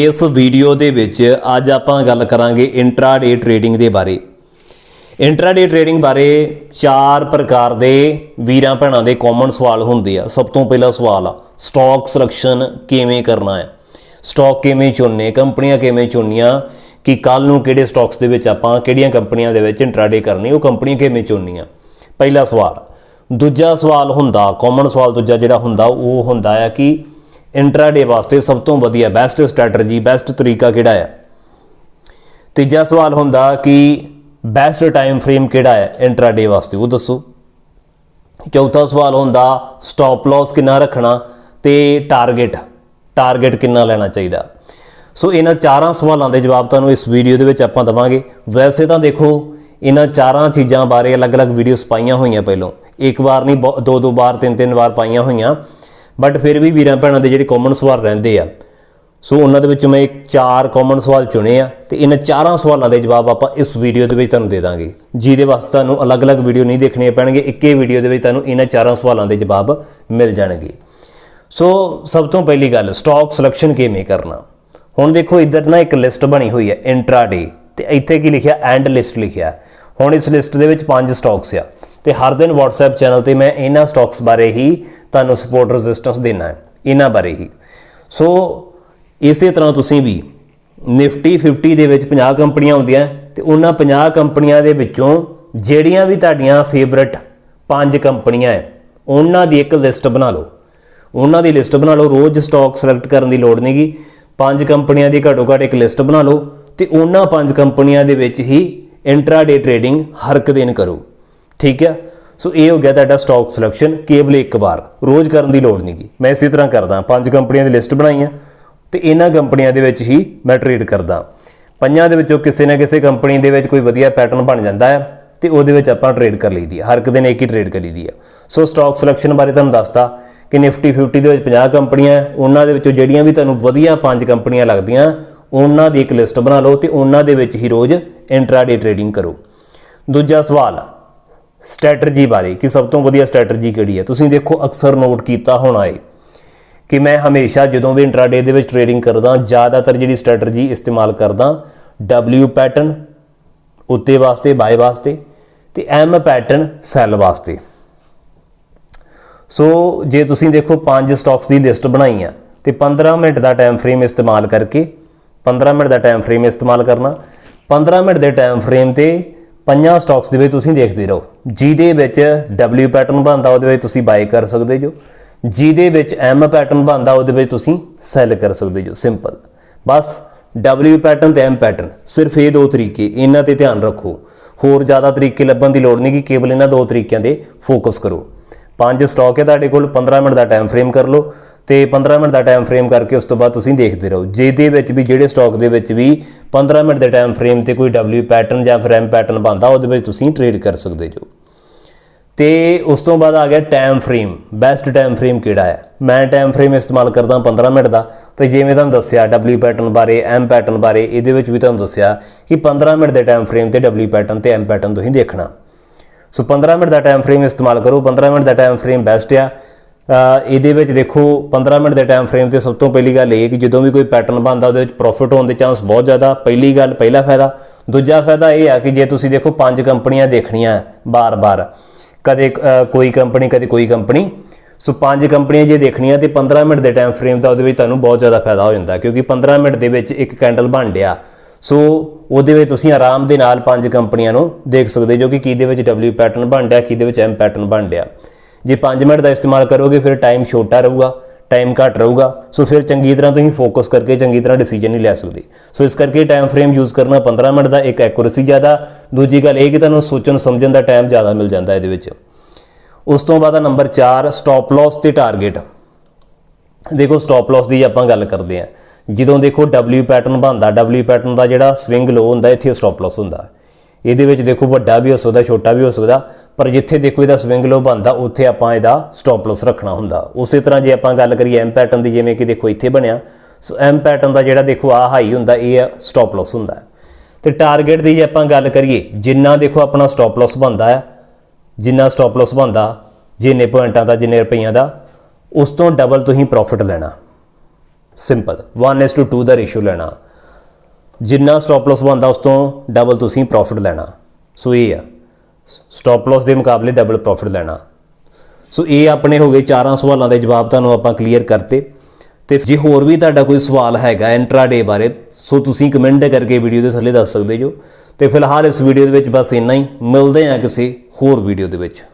ਇਸ ਵੀਡੀਓ ਦੇ ਵਿੱਚ ਅੱਜ ਆਪਾਂ ਗੱਲ ਕਰਾਂਗੇ ਇੰਟਰਾਡੇ ਟ੍ਰੇਡਿੰਗ ਦੇ ਬਾਰੇ। ਇੰਟਰਾਡੇ ਟ੍ਰੇਡਿੰਗ ਬਾਰੇ ਚਾਰ ਪ੍ਰਕਾਰ ਦੇ ਵੀਰਾਂ ਭੈਣਾਂ ਦੇ ਕਾਮਨ ਸਵਾਲ ਹੁੰਦੇ ਆ। ਸਭ ਤੋਂ ਪਹਿਲਾ ਸਵਾਲ ਆ ਸਟਾਕ ਸਿਲੈਕਸ਼ਨ ਕਿਵੇਂ ਕਰਨਾ ਹੈ? ਸਟਾਕ ਕਿਵੇਂ ਚੁਣਨੇ, ਕੰਪਨੀਆਂ ਕਿਵੇਂ ਚੁਣਨੀਆਂ, ਕਿ ਕੱਲ ਨੂੰ ਕਿਹੜੇ ਸਟਾਕਸ ਦੇ ਵਿੱਚ ਆਪਾਂ ਕਿਹੜੀਆਂ ਕੰਪਨੀਆਂ ਦੇ ਵਿੱਚ ਇੰਟਰਾਡੇ ਕਰਨੀ, ਉਹ ਕੰਪਨੀ ਕਿਵੇਂ ਚੁਣਨੀਆਂ? ਪਹਿਲਾ ਸਵਾਲ। ਦੂਜਾ ਸਵਾਲ ਹੁੰਦਾ ਕਾਮਨ ਸਵਾਲ ਦੂਜਾ ਜਿਹੜਾ ਹੁੰਦਾ, ਉਹ ਹੁੰਦਾ ਆ ਕਿ ਇੰਟਰਾਡੇ ਵਾਸਤੇ ਸਭ ਤੋਂ ਵਧੀਆ ਬੈਸਟ ਸਟ੍ਰੈਟਜੀ ਬੈਸਟ ਤਰੀਕਾ ਕਿਹੜਾ ਹੈ ਤੀਜਾ ਸਵਾਲ ਹੁੰਦਾ ਕਿ ਬੈਸਟ ਟਾਈਮ ਫਰੇਮ ਕਿਹੜਾ ਹੈ ਇੰਟਰਾਡੇ ਵਾਸਤੇ, ਉਹ ਦੱਸੋ। ਚੌਥਾ ਸਵਾਲ ਹੁੰਦਾ ਸਟਾਪ ਲਾਸ ਕਿੰਨਾ ਰੱਖਣਾ ਤੇ ਟਾਰਗੇਟ ਟਾਰਗੇਟ ਕਿੰਨਾ ਲੈਣਾ ਚਾਹੀਦਾ। ਸੋ ਇਹਨਾਂ ਚਾਰਾਂ ਸਵਾਲਾਂ ਦੇ ਜਵਾਬ ਤੁਹਾਨੂੰ ਇਸ ਵੀਡੀਓ ਦੇ ਵਿੱਚ ਆਪਾਂ ਦਵਾਂਗੇ। ਵੈਸੇ ਤਾਂ ਦੇਖੋ, ਇਹਨਾਂ ਚਾਰਾਂ ਚੀਜ਼ਾਂ ਬਾਰੇ ਅਲੱਗ-ਅਲੱਗ ਵੀਡੀਓਜ਼ ਪਾਈਆਂ ਹੋਈਆਂ ਪਹਿਲਾਂ। ਇੱਕ ਵਾਰ ਨਹੀਂ ਬਹੁ- ਦੋ ਦੋ ਵਾਰ ਤਿੰਨ ਤਿੰਨ ਵਾਰ ਪਾਈਆਂ ਹੋਈਆਂ। ਬਟ ਫਿਰ ਵੀ ਵੀਰਾਂ ਭੈਣਾਂ ਦੇ ਜਿਹੜੇ ਕਾਮਨ ਸਵਾਲ ਰਹਿੰਦੇ ਆ। ਸੋ ਉਹਨਾਂ ਦੇ ਵਿੱਚੋਂ ਮੈਂ ਚਾਰ ਕਾਮਨ ਸਵਾਲ ਚੁਣੇ ਆ ਤੇ ਇਹਨਾਂ ਚਾਰਾਂ ਸਵਾਲਾਂ ਦੇ ਜਵਾਬ ਆਪਾਂ ਇਸ ਵੀਡੀਓ ਦੇ ਵਿੱਚ ਤੁਹਾਨੂੰ ਦੇ ਦਾਂਗੇ। ਜਿਹਦੇ ਵਾਸਤੇ ਤੁਹਾਨੂੰ ਅਲੱਗ-ਅਲੱਗ ਵੀਡੀਓ ਨਹੀਂ ਦੇਖਣੀਆਂ ਪੈਣਗੇ, ਇੱਕੇ ਵੀਡੀਓ ਦੇ ਵਿੱਚ ਤੁਹਾਨੂੰ ਇਹਨਾਂ ਚਾਰਾਂ ਸਵਾਲਾਂ ਦੇ ਜਵਾਬ ਮਿਲ ਜਾਣਗੇ। ਸੋ ਸਭ ਤੋਂ ਪਹਿਲੀ ਗੱਲ ਸਟਾਕ ਸਿਲੈਕਸ਼ਨ ਕਿਵੇਂ ਕਰਨਾ? ਹੁਣ ਦੇਖੋ ਇੱਧਰ ਨਾ ਇੱਕ ਲਿਸਟ ਬਣੀ ਹੋਈ ਹੈ ਇੰਟਰਾਡੇ ਤੇ ਇੱਥੇ ਕੀ ਲਿਖਿਆ? ਐਂਡ ਲਿਸਟ ਲਿਖਿਆ। ਹੁਣ ਇਸ ਲਿਸਟ ਦੇ ਵਿੱਚ ਪੰਜ ਸਟਾਕਸ ਆ। ਤੇ ਹਰ ਦਿਨ WhatsApp ਚੈਨਲ ਤੇ ਮੈਂ ਇਹਨਾਂ ਸਟਾਕਸ ਬਾਰੇ ਹੀ ਤੁਹਾਨੂੰ ਸਪੋਰਟ ਰੈਜ਼ਿਸਟੈਂਸ ਦੇਣਾ ਹੈ, ਇਹਨਾਂ ਬਾਰੇ ਹੀ। ਸੋ ਇਸੇ ਤਰ੍ਹਾਂ ਤੁਸੀਂ ਵੀ ਨਿਫਟੀ 50 ਦੇ ਵਿੱਚ 50 ਕੰਪਨੀਆਂ ਹੁੰਦੀਆਂ ਤੇ ਉਹਨਾਂ 50 ਕੰਪਨੀਆਂ ਦੇ ਵਿੱਚੋਂ ਜਿਹੜੀਆਂ ਵੀ ਤੁਹਾਡੀਆਂ ਫੇਵਰਟ ਪੰਜ ਕੰਪਨੀਆਂ ਹੈ, ਉਹਨਾਂ ਦੀ ਇੱਕ ਲਿਸਟ ਬਣਾ ਲਓ। ਉਹਨਾਂ ਦੀ ਲਿਸਟ ਬਣਾ ਲਓ, ਰੋਜ਼ ਸਟਾਕ ਸਿਲੈਕਟ ਕਰਨ ਦੀ ਲੋੜ ਨਹੀਂਗੀ। ਪੰਜ ਕੰਪਨੀਆਂ ਦੀ ਘੱਟੋ ਘੱਟ ਇੱਕ ਲਿਸਟ ਬਣਾ ਲਓ ਤੇ ਉਹਨਾਂ ਪੰਜ ਕੰਪਨੀਆਂ ਦੇ ਵਿੱਚ ਹੀ ਇੰਟਰਾਡੇ ਟ੍ਰੇਡਿੰਗ ਹਰ ਇੱਕ ਦਿਨ ਕਰੋ। ਠੀਕ ਹੈ? ਸੋ ਇਹ ਹੋ ਗਿਆ ਤੁਹਾਡਾ ਸਟਾਕ ਸਿਲੈਕਸ਼ਨ ਕੇਵਲ ਇੱਕ ਵਾਰ। ਰੋਜ਼ ਕਰਨ ਦੀ ਲੋੜ ਨਹੀਂਗੀ ਮੈਂ ਇਸੇ ਤਰ੍ਹਾਂ ਕਰਦਾ। ਪੰਜ ਕੰਪਨੀਆਂ ਦੀ ਲਿਸਟ ਬਣਾਈ ਆ ਤੇ ਇਹਨਾਂ ਕੰਪਨੀਆਂ ਦੇ ਵਿੱਚ ਹੀ ਮੈਂ ਟ੍ਰੇਡ ਕਰਦਾ। ਪੰਜਾਂ ਦੇ ਵਿੱਚੋਂ ਕਿਸੇ ਨਾ ਕਿਸੇ ਕੰਪਨੀ ਦੇ ਵਿੱਚ ਕੋਈ ਵਧੀਆ ਪੈਟਰਨ ਬਣ ਜਾਂਦਾ ਹੈ ਤੇ ਉਹਦੇ ਵਿੱਚ ਆਪਾਂ ਟ੍ਰੇਡ ਕਰ ਲਈਦੀ ਹੈ। ਹਰ ਇੱਕ ਦਿਨ ਇੱਕ ਹੀ ਟ੍ਰੇਡ ਕਰੀਦੀ ਹੈ। ਸੋ ਸਟਾਕ ਸਿਲੈਕਸ਼ਨ ਬਾਰੇ ਤੁਹਾਨੂੰ ਦੱਸਤਾ ਕਿ ਨਿਫਟੀ 50 ਦੇ ਵਿੱਚ 50 ਕੰਪਨੀਆਂ ਉਹਨਾਂ ਦੇ ਵਿੱਚੋਂ ਜਿਹੜੀਆਂ ਵੀ ਤੁਹਾਨੂੰ ਵਧੀਆ ਪੰਜ ਕੰਪਨੀਆਂ ਲੱਗਦੀਆਂ, ਉਹਨਾਂ ਦੀ ਇੱਕ ਲਿਸਟ ਬਣਾ ਲਓ ਤੇ ਉਹਨਾਂ ਦੇ ਵਿੱਚ ਹੀ ਰੋਜ਼ ਇੰਟਰਾਡੇ ਟ੍ਰੇਡਿੰਗ ਕਰੋ। ਦੂਜਾ ਸਵਾਲ ਸਟ੍ਰੈਟਜੀ ਬਾਰੇ ਕਿ ਸਭ ਤੋਂ ਵਧੀਆ ਸਟ੍ਰੈਟਜੀ ਕਿਹੜੀ ਹੈ? ਤੁਸੀਂ ਦੇਖੋ, ਅਕਸਰ ਨੋਟ ਕੀਤਾ ਹੋਣਾ ਹੈ ਕਿ ਮੈਂ ਹਮੇਸ਼ਾ ਜਦੋਂ ਵੀ ਇੰਟਰਾਡੇ ਦੇ ਵਿੱਚ ਟ੍ਰੇਡਿੰਗ ਕਰਦਾ, ਜ਼ਿਆਦਾਤਰ ਜਿਹੜੀ ਸਟ੍ਰੈਟਜੀ ਇਸਤੇਮਾਲ ਕਰਦਾ, W ਪੈਟਰਨ ਉੱਤੇ ਵਾਸਤੇ, ਬਾਏ ਵਾਸਤੇ ਤੇ M ਪੈਟਰਨ ਸੈੱਲ ਵਾਸਤੇ। ਸੋ ਜੇ ਤੁਸੀਂ ਦੇਖੋ, ਪੰਜ ਸਟਾਕਸ ਦੀ ਲਿਸਟ ਬਣਾਈ ਆ ਤੇ 15 ਮਿੰਟ ਦਾ ਟਾਈਮ ਫਰੇਮ ਇਸਤੇਮਾਲ ਕਰਕੇ 15 ਮਿੰਟ ਦਾ ਟਾਈਮ ਫਰੇਮ ਇਸਤੇਮਾਲ ਕਰਨਾ 15 ਮਿੰਟ ਦੇ ਟਾਈਮ ਫਰੇਮ ਤੇ ਪੰਜਾਂ ਸਟਾਕਸ ਦੇ ਵਿੱਚ ਤੁਸੀਂ ਦੇਖਦੇ ਰਹੋ। ਜਿਹਦੇ ਵਿੱਚ W ਪੈਟਰਨ ਬਣਦਾ, ਉਹਦੇ ਵਿੱਚ ਤੁਸੀਂ ਬਾਈ ਕਰ ਸਕਦੇ ਜੋ। ਜਿਹਦੇ ਵਿੱਚ M ਪੈਟਰਨ ਬਣਦਾ, ਉਹਦੇ ਵਿੱਚ ਤੁਸੀਂ ਸੈਲ ਕਰ ਸਕਦੇ ਜੋ। ਸਿੰਪਲ ਬਸ W ਪੈਟਰਨ ਤੇ M ਪੈਟਰਨ ਸਿਰਫ ਇਹ ਦੋ ਤਰੀਕੇ, ਇਹਨਾਂ ਤੇ ਧਿਆਨ ਰੱਖੋ। ਹੋਰ ਜ਼ਿਆਦਾ ਤਰੀਕੇ ਲੱਭਣ ਦੀ ਲੋੜ ਨਹੀਂ ਕਿ ਕੇਵਲ ਇਹਨਾਂ ਦੋ ਤਰੀਕਿਆਂ 'ਤੇ ਫੋਕਸ ਕਰੋ। ਪੰਜ ਸਟਾਕ ਹੈ ਤੁਹਾਡੇ ਕੋਲ 15 ਮਿੰਟ ਦਾ ਟਾਈਮ ਫਰੇਮ ਕਰ ਲਓ। ਤੇ 15 ਮਿੰਟ ਦਾ ਟਾਈਮ ਫਰੇਮ ਕਰਕੇ ਉਸ ਤੋਂ ਬਾਅਦ ਤੁਸੀਂ ਦੇਖਦੇ ਰਹੋ। ਜਿਹਦੇ ਵਿੱਚ ਵੀ, ਜਿਹੜੇ ਸਟਾਕ ਦੇ ਵਿੱਚ ਵੀ 15 ਮਿੰਟ ਦੇ ਟਾਈਮ ਫਰੇਮ ਤੇ ਕੋਈ W ਪੈਟਰਨ ਜਾਂ ਫਿਰ M ਪੈਟਰਨ ਬਣਦਾ, ਉਹਦੇ ਵਿੱਚ ਤੁਸੀਂ ਟ੍ਰੇਡ ਕਰ ਸਕਦੇ ਜੋ। ਤੇ ਉਸ ਤੋਂ ਬਾਅਦ ਆ ਗਿਆ time frame best time frame ਕਿਹੜਾ ਹੈ? ਮੈਂ ਟਾਈਮ ਫਰੇਮ ਇਸਤੇਮਾਲ ਕਰਦਾ 15 ਮਿੰਟ ਦਾ। ਤੇ ਜਿਵੇਂ ਤੁਹਾਨੂੰ ਦੱਸਿਆ W ਪੈਟਰਨ ਬਾਰੇ, M ਪੈਟਰਨ ਬਾਰੇ, ਇਹਦੇ ਵਿੱਚ ਵੀ ਤੁਹਾਨੂੰ ਦੱਸਿਆ ਕਿ 15 ਮਿੰਟ ਦੇ ਟਾਈਮ ਫਰੇਮ ਤੇ W ਪੈਟਰਨ ਤੇ M ਪੈਟਰਨ ਤੁਸੀਂ ਦੇਖਣਾ। ਸੋ 15 ਮਿੰਟ ਦਾ ਟਾਈਮ ਫਰੇਮ ਇਸਤੇਮਾਲ ਕਰੋ। 15 ਮਿੰਟ ਦਾ ਟਾਈਮ ਫਰੇਮ ਬੈਸਟ ਆ। ਇਹਦੇ ਵਿੱਚ ਦੇਖੋ 15 ਮਿੰਟ ਦੇ ਟਾਈਮ ਫਰੇਮ ਤੇ ਸਭ ਤੋਂ ਪਹਿਲੀ ਗੱਲ ਇਹ ਕਿ ਜਦੋਂ ਵੀ ਕੋਈ ਪੈਟਰਨ ਬਣਦਾ, ਉਹਦੇ ਵਿੱਚ ਪ੍ਰੋਫਿਟ ਹੋਣ ਦੇ ਚਾਂਸ ਬਹੁਤ ਜ਼ਿਆਦਾ। ਪਹਿਲੀ ਗੱਲ, ਪਹਿਲਾ ਫਾਇਦਾ। ਦੂਜਾ ਫਾਇਦਾ ਇਹ ਆ ਕਿ ਜੇ ਤੁਸੀਂ ਦੇਖੋ, ਪੰਜ ਕੰਪਨੀਆਂ ਦੇਖਣੀਆਂ ਬਾਰ-ਬਾਰ। ਕਦੇ ਕੋਈ ਕੰਪਨੀ, ਕਦੇ ਕੋਈ ਕੰਪਨੀ। ਸੋ ਪੰਜ ਕੰਪਨੀਆਂ ਜੇ ਦੇਖਣੀਆਂ ਤੇ 15 ਮਿੰਟ ਦੇ ਟਾਈਮ ਫਰੇਮ ਦਾ ਉਹਦੇ ਵਿੱਚ ਤੁਹਾਨੂੰ ਬਹੁਤ ਜ਼ਿਆਦਾ ਫਾਇਦਾ ਹੋ ਜਾਂਦਾ, ਕਿਉਂਕਿ 15 ਮਿੰਟ ਦੇ ਵਿੱਚ ਇੱਕ ਕੈਂਡਲ ਬਣ ਡਿਆ ਸੋ ਉਹਦੇ ਵਿੱਚ ਤੁਸੀਂ ਆਰਾਮ ਦੇ ਨਾਲ ਪੰਜ ਕੰਪਨੀਆਂ ਨੂੰ ਦੇਖ ਸਕਦੇ ਜੋ ਕਿ ਕਿਹਦੇ ਵਿੱਚ W ਪੈਟਰਨ ਬਣ ਡਿਆ ਕਿਹਦੇ ਵਿੱਚ M ਪੈਟਰਨ ਬਣ ਡਿਆ ਜੇ 5 ਮਿੰਟ ਦਾ ਇਸਤੇਮਾਲ ਕਰੋਗੇ, ਫਿਰ ਟਾਈਮ ਛੋਟਾ ਰਹੂਗਾ ਟਾਈਮ ਘੱਟ ਰਹੂਗਾ। ਸੋ ਫਿਰ ਚੰਗੀ ਤਰ੍ਹਾਂ ਤੁਸੀਂ ਫੋਕਸ ਕਰਕੇ ਚੰਗੀ ਤਰ੍ਹਾਂ ਡਿਸੀਜਨ ਨਹੀਂ ਲੈ ਸਕਦੇ। ਸੋ ਇਸ ਕਰਕੇ ਟਾਈਮ ਫਰੇਮ ਯੂਜ਼ ਕਰਨਾ 15 ਮਿੰਟ ਦਾ ਇੱਕ ਐਕੂਰੇਸੀ ਜ਼ਿਆਦਾ। ਦੂਜੀ ਗੱਲ ਇਹ ਕਿ ਤੁਹਾਨੂੰ ਸੋਚਣ, ਸਮਝਣ ਦਾ ਟਾਈਮ ਜ਼ਿਆਦਾ ਮਿਲ ਜਾਂਦਾ ਇਹਦੇ ਵਿੱਚ। ਉਸ ਤੋਂ ਬਾਅਦ ਨੰਬਰ 4 ਸਟਾਪ ਲਾਸ ਤੇ ਟਾਰਗੇਟ ਦੇਖੋ ਸਟਾਪ ਲਾਸ ਦੀ ਆਪਾਂ ਗੱਲ ਕਰਦੇ ਆ ਜਦੋਂ ਦੇਖੋ W ਪੈਟਰਨ ਬਣਦਾ, W ਪੈਟਰਨ ਦਾ ਜਿਹੜਾ ਸਵਿੰਗ ਲੋ ਹੁੰਦਾ, ਇੱਥੇ ਸਟਾਪ ਲਾਸ ਹੁੰਦਾ। ਇਹਦੇ ਵਿੱਚ ਦੇਖੋ ਵੱਡਾ ਵੀ ਹੋ ਸਕਦਾ, ਛੋਟਾ ਵੀ ਹੋ ਸਕਦਾ, ਪਰ ਜਿੱਥੇ ਦੇਖੋ ਇਹਦਾ ਸਵਿੰਗ ਲੋ ਬਣਦਾ, ਉੱਥੇ ਆਪਾਂ ਇਹਦਾ ਸਟਾਪ ਲਾਸ ਰੱਖਣਾ ਹੁੰਦਾ। ਉਸੇ ਤਰ੍ਹਾਂ ਜੇ ਆਪਾਂ ਗੱਲ ਕਰੀਏ M ਪੈਟਰਨ ਦੀ, ਜਿਵੇਂ ਕਿ ਦੇਖੋ ਇੱਥੇ ਬਣਿਆ, ਸੋ M ਪੈਟਰਨ ਦਾ ਜਿਹੜਾ ਦੇਖੋ ਆ ਹਾਈ ਹੁੰਦਾ, ਇਹ ਸਟਾਪ ਲਾਸ ਹੁੰਦਾ। ਤੇ ਟਾਰਗੇਟ ਦੀ ਜੇ ਆਪਾਂ ਗੱਲ ਕਰੀਏ, ਜਿੰਨਾ ਦੇਖੋ ਆਪਣਾ ਸਟਾਪ ਲਾਸ ਬਣਦਾ ਹੈ ਜਿੰਨਾ ਸਟਾਪ ਲਾਸ ਬਣਦਾ, ਜਿੰਨੇ ਪੁਆਇੰਟਾਂ ਦਾ, ਜਿੰਨੇ ਰੁਪਈਆਂ ਦਾ, ਉਸ ਤੋਂ ਡਬਲ ਤੁਸੀਂ ਪ੍ਰੋਫਿਟ ਲੈਣਾ। ਸਿੰਪਲ 1:2 ਦਾ ਰੇਸ਼ੋ ਲੈਣਾ। ਜਿੰਨਾ ਸਟਾਪ ਲਾਸ ਬਣਦਾ ਉਸ ਤੋਂ ਡਬਲ ਤੁਸੀਂ ਪ੍ਰੋਫਿਟ ਲੈਣਾ। ਸੋ ਇਹ ਆ। ਸਟਾਪ ਲਾਸ ਦੇ ਮੁਕਾਬਲੇ ਡਬਲ ਪ੍ਰੋਫਿਟ ਲੈਣਾ। ਸੋ ਇਹ ਆਪਣੇ ਹੋ ਗਏ ਚਾਰਾਂ ਸਵਾਲਾਂ ਦੇ ਜਵਾਬ ਤੁਹਾਨੂੰ ਆਪਾਂ ਕਲੀਅਰ ਕਰਤੇ। ਤੇ ਜੇ ਹੋਰ ਵੀ ਤੁਹਾਡਾ ਕੋਈ ਸਵਾਲ ਹੈਗਾ ਇੰਟਰਾਡੇ ਬਾਰੇ ਸੋ ਤੁਸੀਂ ਕਮੈਂਟ ਕਰਕੇ ਵੀਡੀਓ ਦੇ ਥੱਲੇ ਦੱਸ ਸਕਦੇ ਜੋ। ਤੇ ਫਿਲਹਾਲ ਇਸ ਵੀਡੀਓ ਦੇ ਵਿੱਚ ਬਸ ਇੰਨਾ ਹੀ। ਮਿਲਦੇ ਹਾਂ ਕਿਸੇ ਹੋਰ ਵੀਡੀਓ ਦੇ ਵਿੱਚ।